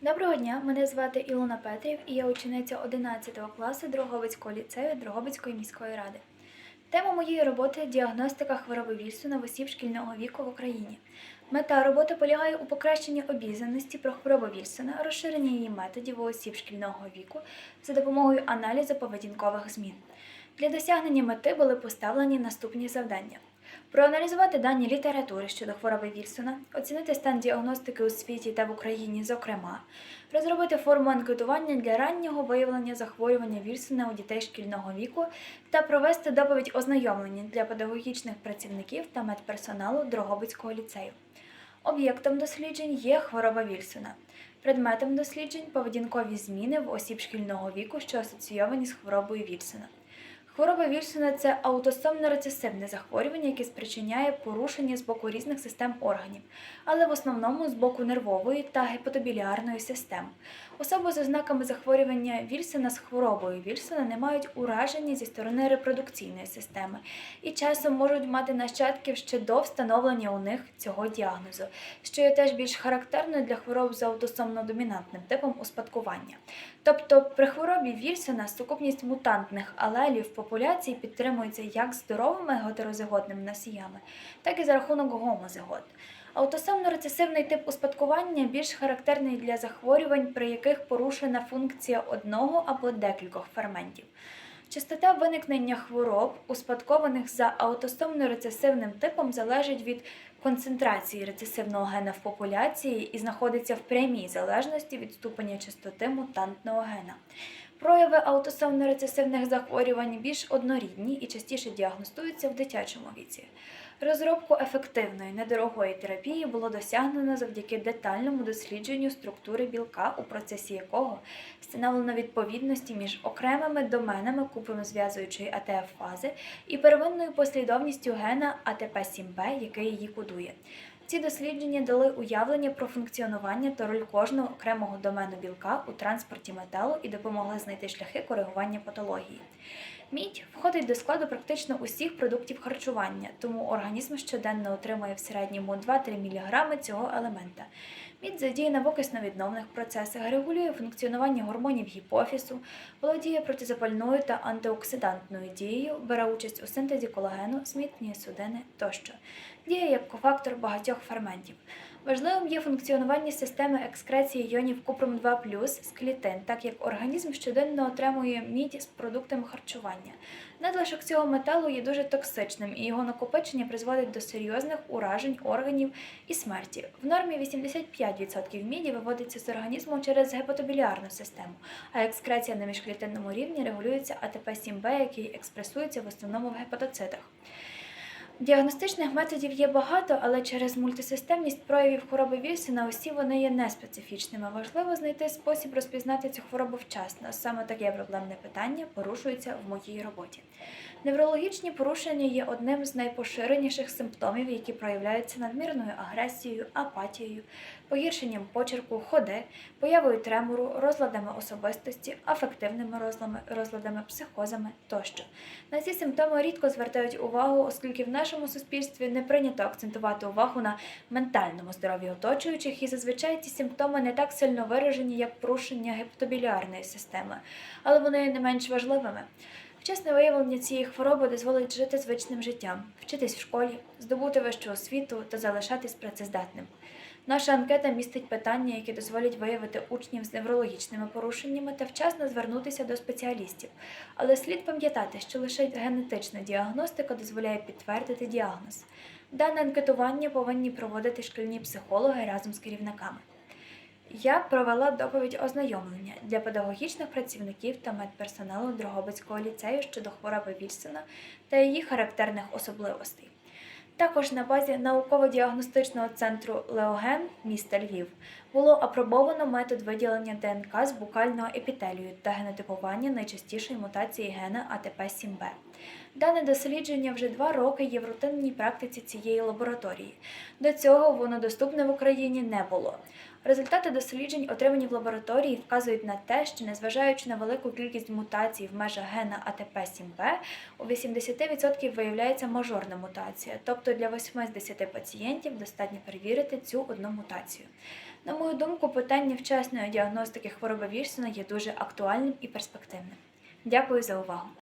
Доброго дня, мене звати Ілона Петрів і я учениця 11 класу Дрогобицького ліцею Дрогобицької міської ради. Тема моєї роботи діагностика хвороби Вільсона в осіб шкільного віку в Україні. Мета роботи полягає у покращенні обізнаності про хворобу Вільсона, розширенні її методів у осіб шкільного віку за допомогою аналізу поведінкових змін. Для досягнення мети були поставлені наступні завдання: проаналізувати дані літератури щодо хвороби Вільсона, оцінити стан діагностики у світі та в Україні, зокрема, розробити форму анкетування для раннього виявлення захворювання Вільсона у дітей шкільного віку та провести доповідь ознайомлення для педагогічних працівників та медперсоналу Дрогобицького ліцею. Об'єктом досліджень є хвороба Вільсона. Предметом досліджень поведінкові зміни в осіб шкільного віку, що асоційовані з хворобою Вільсона. Хвороба Вільсона це аутосомне рецесивне захворювання, яке спричиняє порушення з боку різних систем органів, але в основному з боку нервової та гепатобіліарної систем. Особи з ознаками захворювання Вільсона з хворобою Вільсона не мають ураження зі сторони репродукційної системи і часом можуть мати нащадків ще до встановлення у них цього діагнозу, що є теж більш характерною для хвороб з аутосомно-домінантним типом успадкування. Тобто при хворобі Вільсона сукупність мутантних алелів в популяції підтримується як здоровими гетерозиготними носіями, так і за рахунок гомозигот. Аутосомно-рецесивний тип успадкування більш характерний для захворювань, при яких порушена функція одного або декількох ферментів. Частота виникнення хвороб, успадкованих за аутосомно-рецесивним типом, залежить від концентрації рецесивного гена в популяції і знаходиться в прямій залежності від ступеня частоти мутантного гена. Прояви аутосомно-рецесивних захворювань більш однорідні і частіше діагностуються в дитячому віці. Розробку ефективної недорогої терапії було досягнено завдяки детальному дослідженню структури білка, у процесі якого встановлено відповідності між окремими доменами купимо-зв'язуючої АТФ-фази і первинною послідовністю гена АТП-7Б, який її кодує. Ці дослідження дали уявлення про функціонування та роль кожного окремого домену білка у транспорті металу і допомогли знайти шляхи коригування патології. Мідь входить до складу практично усіх продуктів харчування, тому організм щоденно отримує в середньому 2-3 мг цього елемента. Мідь задіяна в окисно-відновних процесах, регулює функціонування гормонів гіпофісу, володіє протизапальною та антиоксидантною дією, бере участь у синтезі колагену, смітні судини тощо. Діє як кофактор багатьох ферментів. Важливим є функціонування системи екскреції іонів купрум 2 з клітин, так як організм щоденно отримує мідь з продуктами харчування. Надлишок цього металу є дуже токсичним, і його накопичення призводить до серйозних уражень органів і смерті. В нормі 85% міді виводиться з організму через гепатобіліарну систему, а екскреція на міжклітинному рівні регулюється АТП-7Б, який експресується в основному в гепатоцитах. Діагностичних методів є багато, але через мультисистемність проявів хвороби Вільсона усі вони є неспецифічними. Важливо знайти спосіб розпізнати цю хворобу вчасно. Саме таке проблемне питання порушується в моїй роботі. Неврологічні порушення є одним з найпоширеніших симптомів, які проявляються надмірною агресією, апатією, погіршенням почерку, ходи, появою тремору, розладами особистості, афективними розладами, розладами психозами тощо. На ці симптоми рідко звертають увагу, оскільки в нашому суспільстві не прийнято акцентувати увагу на ментальному здоров'ї оточуючих, і зазвичай ці симптоми не так сильно виражені, як порушення гептобіліарної системи, але вони не менш важливими. Вчасне виявлення цієї хвороби дозволить жити звичним життям, вчитись в школі, здобути вищу освіту та залишатись працездатним. Наша анкета містить питання, які дозволять виявити учнів з неврологічними порушеннями та вчасно звернутися до спеціалістів. Але слід пам'ятати, що лише генетична діагностика дозволяє підтвердити діагноз. Дане анкетування повинні проводити шкільні психологи разом з керівниками. Я провела доповідь ознайомлення для педагогічних працівників та медперсоналу Дрогобицького ліцею щодо хвороби Вільсона та її характерних особливостей. Також на базі науково-діагностичного центру Леоген міста Львів було апробовано метод виділення ДНК з букального епітелію та генотипування найчастішої мутації гена АТП-7Б. Дане дослідження вже два роки є в рутинній практиці цієї лабораторії. До цього воно доступне в Україні не було. Результати досліджень, отримані в лабораторії, вказують на те, що незважаючи на велику кількість мутацій в межах гена АТП-7Б, у 80% виявляється мажорна мутація, тобто для 8 з 10 пацієнтів достатньо перевірити цю одну мутацію. На мою думку, питання вчасної діагностики хвороби Вільсона є дуже актуальним і перспективним. Дякую за увагу!